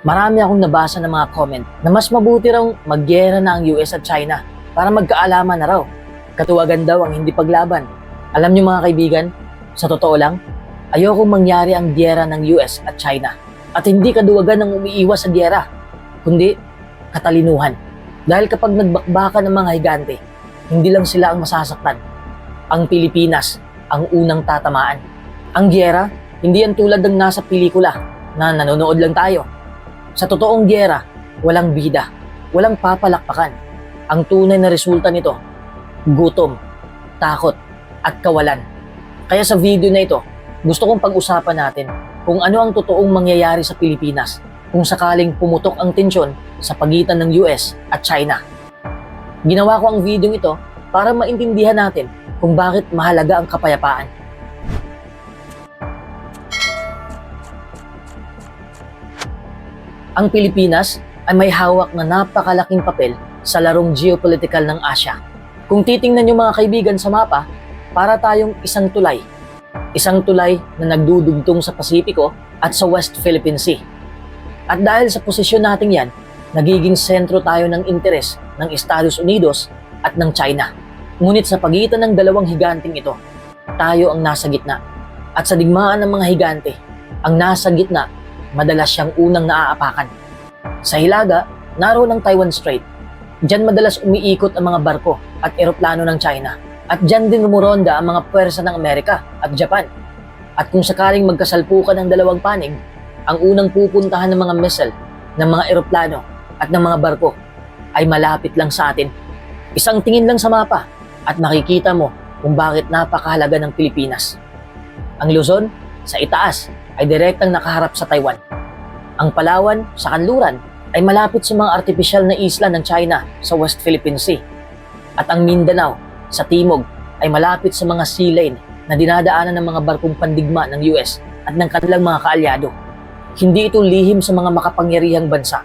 Marami akong nabasa ng mga comment na mas mabuti raw magyera na ang US at China para magkaalaman na raw. Katuwagan daw ang hindi paglaban. Alam niyo mga kaibigan, sa totoo lang, ayokong mangyari ang gyera ng US at China. At hindi kaduwagan ng umiiwas sa gyera, kundi katalinuhan. Dahil kapag nagbakbakan ng mga higante, hindi lang sila ang masasaktan. Ang Pilipinas ang unang tatamaan. Ang gyera, hindi yan tulad ng nasa pelikula na nanonood lang tayo. Sa totoong gyera, walang bida, walang papalakpakan. Ang tunay na resulta nito, gutom, takot, at kawalan. Kaya sa video na ito, gusto kong pag-usapan natin kung ano ang totoong mangyayari sa Pilipinas kung sakaling pumutok ang tensyon sa pagitan ng US at China. Ginawa ko ang video ito para maintindihan natin kung bakit mahalaga ang kapayapaan. Ang Pilipinas ay may hawak na napakalaking papel sa larong geopolitical ng Asya. Kung titingnan niyo mga kaibigan sa mapa, para tayong isang tulay. Isang tulay na nagdudugtong sa Pasipiko at sa West Philippine Sea. At dahil sa posisyon natin yan, nagiging sentro tayo ng interes ng Estados Unidos at ng China. Ngunit sa pagitan ng dalawang higanting ito, tayo ang nasa gitna. At sa digmaan ng mga higante, ang nasa gitna, madalas siyang unang naaapakan. Sa Hilaga, naroon ang Taiwan Strait. Diyan madalas umiikot ang mga barko at eroplano ng China. At diyan din rumuronda ang mga pwersa ng Amerika at Japan. At kung sakaling magkasalpukan ng dalawang panig, ang unang pupuntahan ng mga missile, ng mga eroplano at ng mga barko ay malapit lang sa atin. Isang tingin lang sa mapa at makikita mo kung bakit napakahalaga ng Pilipinas. Ang Luzon, sa itaas, ay direktang nakaharap sa Taiwan. Ang Palawan, sa kanluran, ay malapit sa mga artificial na isla ng China sa West Philippine Sea. At ang Mindanao, sa timog, ay malapit sa mga sea lane na dinadaanan ng mga barkong pandigma ng US at ng kanilang mga kaalyado. Hindi ito lihim sa mga makapangyarihang bansa.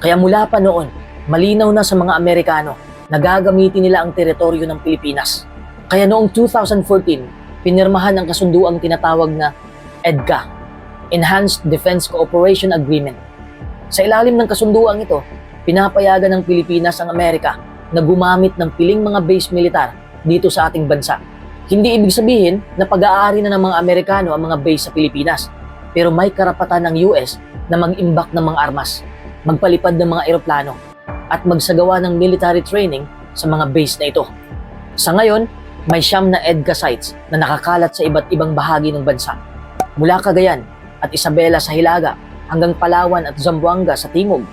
Kaya mula pa noon, malinaw na sa mga Amerikano na gagamitin nila ang teritoryo ng Pilipinas. Kaya noong 2014, pinirmahan ang kasunduang tinatawag na EDCA, Enhanced Defense Cooperation Agreement. Sa ilalim ng kasunduang ito, pinapayagan ng Pilipinas ang Amerika na gumamit ng piling mga base militar dito sa ating bansa. Hindi ibig sabihin na pag-aari na ng mga Amerikano ang mga base sa Pilipinas, pero may karapatan ng US na mag-imbak ng mga armas, magpalipad ng mga eroplano, at magsagawa ng military training sa mga base na ito. Sa ngayon, may siyam na EDCA sites na nakakalat sa iba't ibang bahagi ng bansa. Mula Cagayan at Isabela sa Hilaga hanggang Palawan at Zamboanga sa Timog.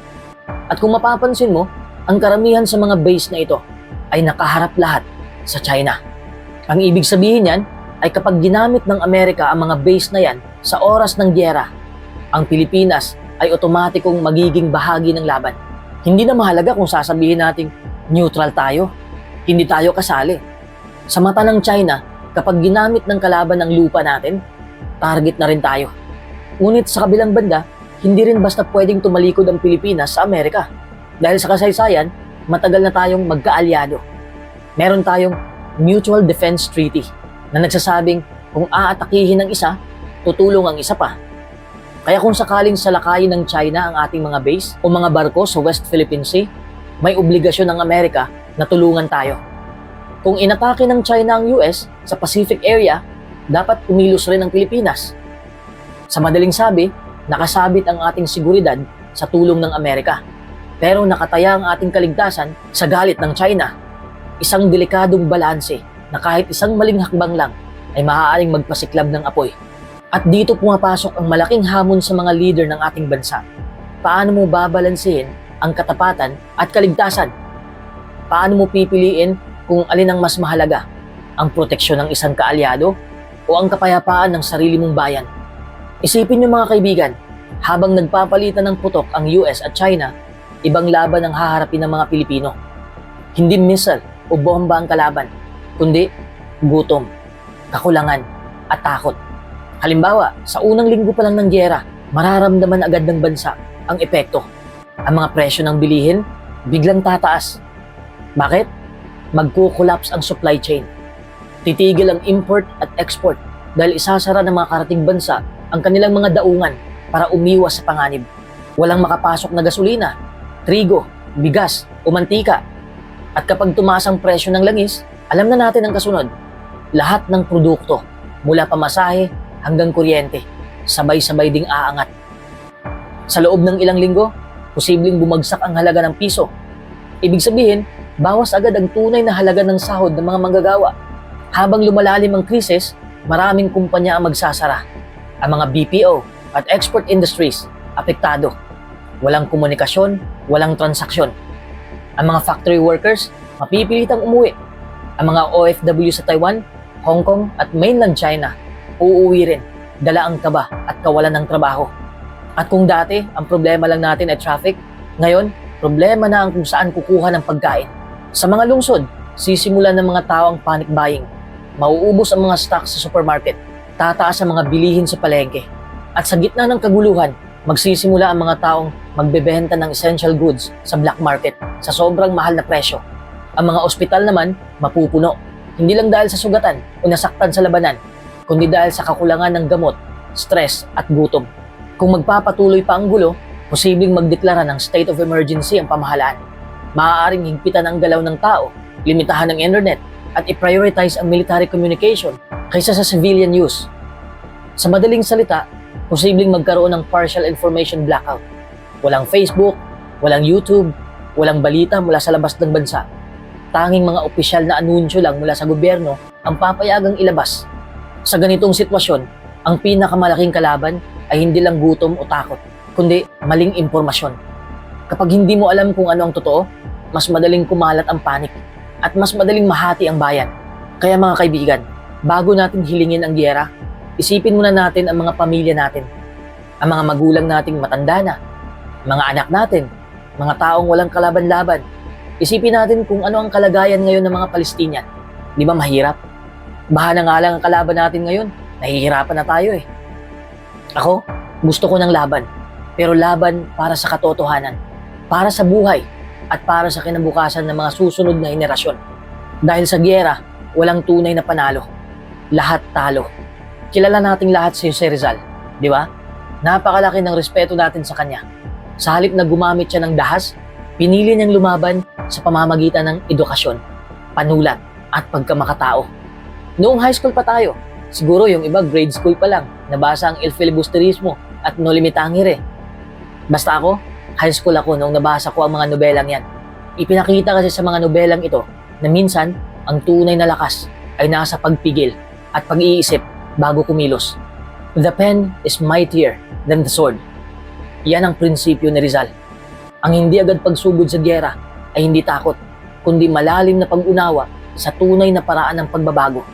At kung mapapansin mo, ang karamihan sa mga base na ito ay nakaharap lahat sa China. Ang ibig sabihin yan ay kapag ginamit ng Amerika ang mga base na yan sa oras ng gyera, ang Pilipinas ay otomatikong magiging bahagi ng laban. Hindi na mahalaga kung sasabihin nating neutral tayo, hindi tayo kasali. Sa mata ng China, kapag ginamit ng kalaban ng lupa natin, target na rin tayo. Ngunit sa kabilang banda, hindi rin basta pwedeng tumalikod ang Pilipinas sa Amerika. Dahil sa kasaysayan, matagal na tayong magkaalyado. Meron tayong Mutual Defense Treaty na nagsasabing kung aatakihin ng isa, tutulong ang isa pa. Kaya kung sakaling salakayin ng China ang ating mga base o mga barko sa West Philippine Sea, may obligasyon ng Amerika na tulungan tayo. Kung inatake ng China ang US sa Pacific area, dapat umilos rin ang Pilipinas. Sa madaling sabi, nakasabit ang ating seguridad sa tulong ng Amerika. Pero nakataya ang ating kaligtasan sa galit ng China. Isang delikadong balanse na kahit isang maling hakbang lang ay maaaring magpasiklab ng apoy. At dito pumapasok ang malaking hamon sa mga leader ng ating bansa. Paano mo babalansehin ang katapatan at kaligtasan? Paano mo pipiliin kung alin ang mas mahalaga? Ang proteksyon ng isang kaalyado o ang kapayapaan ng sarili mong bayan? Isipin niyo mga kaibigan, habang nagpapalitan ng putok ang US at China, ibang laban ang haharapin ng mga Pilipino. Hindi missile o bomba ang kalaban, kundi gutom, kakulangan, at takot. Halimbawa, sa unang linggo pa lang ng gyera, mararamdaman agad ng bansa ang epekto. Ang mga presyo ng bilihin, biglang tataas. Bakit? Magkukulaps ang supply chain. Titigil ang import at export dahil isasara ng mga karating bansa ang kanilang mga daungan para umiwas sa panganib. Walang makapasok na gasolina, trigo, bigas, o mantika. At kapag tumaas ang presyo ng langis, alam na natin ang kasunod. Lahat ng produkto, mula pamasahe hanggang kuryente, sabay-sabay ding aangat. Sa loob ng ilang linggo, posibleng bumagsak ang halaga ng piso. Ibig sabihin, bawas agad ang tunay na halaga ng sahod ng mga manggagawa. Habang lumalalim ang krisis, maraming kumpanya ang magsasara. Ang mga BPO at export industries, apektado. Walang komunikasyon, walang transaksyon. Ang mga factory workers, mapipilitang umuwi. Ang mga OFW sa Taiwan, Hong Kong at mainland China, uuwi rin, dala ang kaba at kawalan ng trabaho. At kung dati, ang problema lang natin ay traffic, ngayon, problema na ang kung saan kukuha ng pagkain. Sa mga lungsod, sisimulan ng mga tao ang panic buying. Mauubos ang mga stocks sa supermarket. Tataas ang mga bilihin sa palengke. At sa gitna ng kaguluhan, magsisimula ang mga taong magbebenta ng essential goods sa black market sa sobrang mahal na presyo. Ang mga ospital naman, mapupuno. Hindi lang dahil sa sugatan o nasaktan sa labanan, kundi dahil sa kakulangan ng gamot, stress at gutom. Kung magpapatuloy pa ang gulo, posibleng magdeklara ng state of emergency ang pamahalaan. Maaaring higpitan ang galaw ng tao, limitahan ang internet, at i-prioritize ang military communication kaysa sa civilian use. Sa madaling salita, posibleng magkaroon ng partial information blackout. Walang Facebook, walang YouTube, walang balita mula sa labas ng bansa. Tanging mga opisyal na anunsyo lang mula sa gobyerno ang papayagang ilabas. Sa ganitong sitwasyon, ang pinakamalaking kalaban ay hindi lang gutom o takot, kundi maling impormasyon. Kapag hindi mo alam kung ano ang totoo, mas madaling kumalat ang panik at mas madaling mahati ang bayan. Kaya mga kaibigan, bago natin hilingin ang giyera, isipin muna natin ang mga pamilya natin, ang mga magulang nating matanda na, mga anak natin, mga taong walang kalaban-laban. Isipin natin kung ano ang kalagayan ngayon ng mga Palestinian. Di ba mahirap? Baha na nga lang ang kalaban natin ngayon. Nahihirapan na tayo eh. Ako, gusto ko ng laban. Pero laban para sa katotohanan. Para sa buhay. At para sa kinabukasan ng mga susunod na henerasyon. Dahil sa giyera, walang tunay na panalo. Lahat talo. Kilala nating lahat si Jose Rizal. Di ba? Napakalaki ng respeto natin sa kanya. Sa halip na gumamit siya ng dahas, pinili niyang lumaban sa pamamagitan ng edukasyon, panulat, at pagkamakatao. Noong high school pa tayo, siguro yung iba grade school pa lang, nabasa ang Il Filibusterismo at No Limitangere. Basta ako, high school ako noong nabasa ko ang mga nobelang yan. Ipinakita kasi sa mga nobelang ito na minsan, ang tunay na lakas ay nasa pagpigil at pag-iisip bago kumilos. The pen is mightier than the sword. Yan ang prinsipyo ni Rizal. Ang hindi agad pagsugod sa gyera ay hindi takot, kundi malalim na pag-unawa sa tunay na paraan ng pagbabago.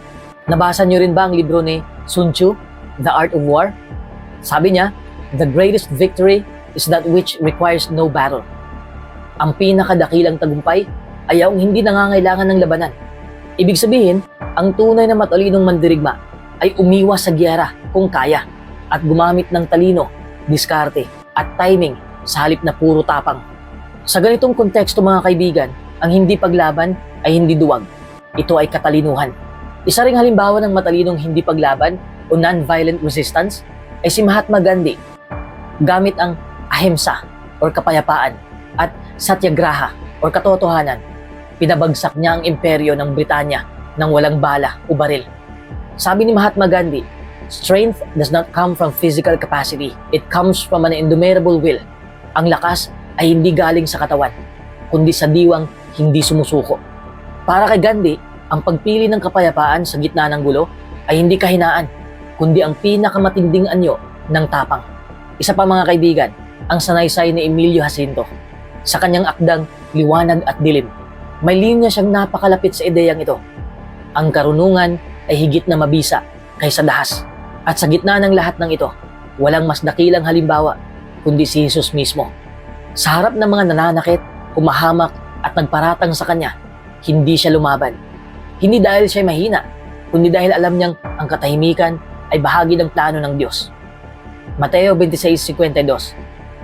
Nabasa niyo rin ba ang libro ni Sun Tzu, The Art of War? Sabi niya, the greatest victory is that which requires no battle. Ang pinakadakilang tagumpay ay ang hindi nangangailangan ng labanan. Ibig sabihin, ang tunay na matalinong mandirigma ay umiwas sa gyera kung kaya at gumamit ng talino, diskarte at timing sa halip na puro tapang. Sa ganitong konteksto mga kaibigan, ang hindi paglaban ay hindi duwag. Ito ay katalinuhan. Isa ring halimbawa ng matalinong hindi paglaban o non-violent resistance ay si Mahatma Gandhi gamit ang ahimsa or kapayapaan at satyagraha or katotohanan. Pinabagsak niya ang imperyo ng Britanya nang walang bala o baril. Sabi ni Mahatma Gandhi, Strength does not come from physical capacity. It comes from an indomitable will. Ang lakas ay hindi galing sa katawan, kundi sa diwang hindi sumusuko. Para kay Gandhi, ang pagpili ng kapayapaan sa gitna ng gulo ay hindi kahinaan, kundi ang pinakamatinding anyo ng tapang. Isa pa mga kaibigan, ang sanaysay ni Emilio Jacinto. Sa kanyang akdang Liwanag at Dilim, may linya siyang napakalapit sa ideyang ito. Ang karunungan ay higit na mabisa kaysa dahas. At sa gitna ng lahat ng ito, walang mas dakilang halimbawa kundi si Jesus mismo. Sa harap ng mga nananakit, humahamak at nagparatang sa kanya, hindi siya lumaban. Hindi dahil siya mahina, kundi dahil alam niyang ang katahimikan ay bahagi ng plano ng Diyos. Mateo 26.52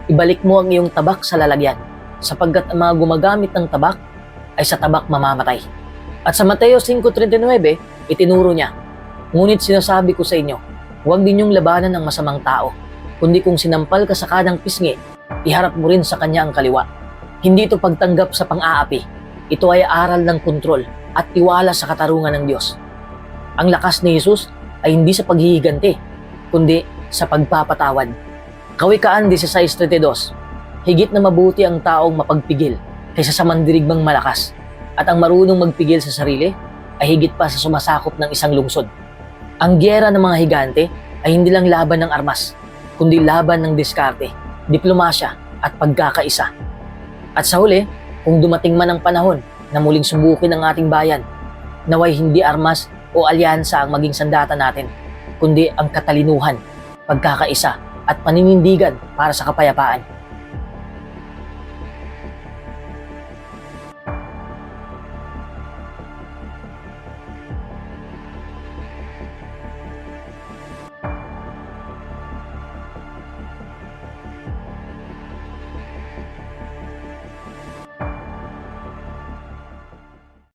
Ibalik mo ang iyong tabak sa lalagyan, sapagkat ang mga gumagamit ng tabak ay sa tabak mamamatay. At sa Mateo 5.39, itinuro niya, Ngunit sinasabi ko sa inyo, huwag ninyong labanan ng masamang tao, kundi kung sinampal ka sa kanang pisngi, iharap mo rin sa kanya ang kaliwa. Hindi ito pagtanggap sa pang-aapi. Ito ay aral ng kontrol at tiwala sa katarungan ng Diyos. Ang lakas ni Jesus ay hindi sa paghihiganti, kundi sa pagpapatawad. Kawikaan 16.32 Higit na mabuti ang taong mapagpigil kaysa sa mandirigmang malakas at ang marunong magpigil sa sarili ay higit pa sa sumasakop ng isang lungsod. Ang gyera ng mga higante ay hindi lang laban ng armas, kundi laban ng diskarte, diplomasya at pagkakaisa. At sa huli, kung dumating man ang panahon na muling subukin ang ating bayan, naway hindi armas o alyansa ang maging sandata natin, kundi ang katalinuhan, pagkakaisa at paninindigan para sa kapayapaan.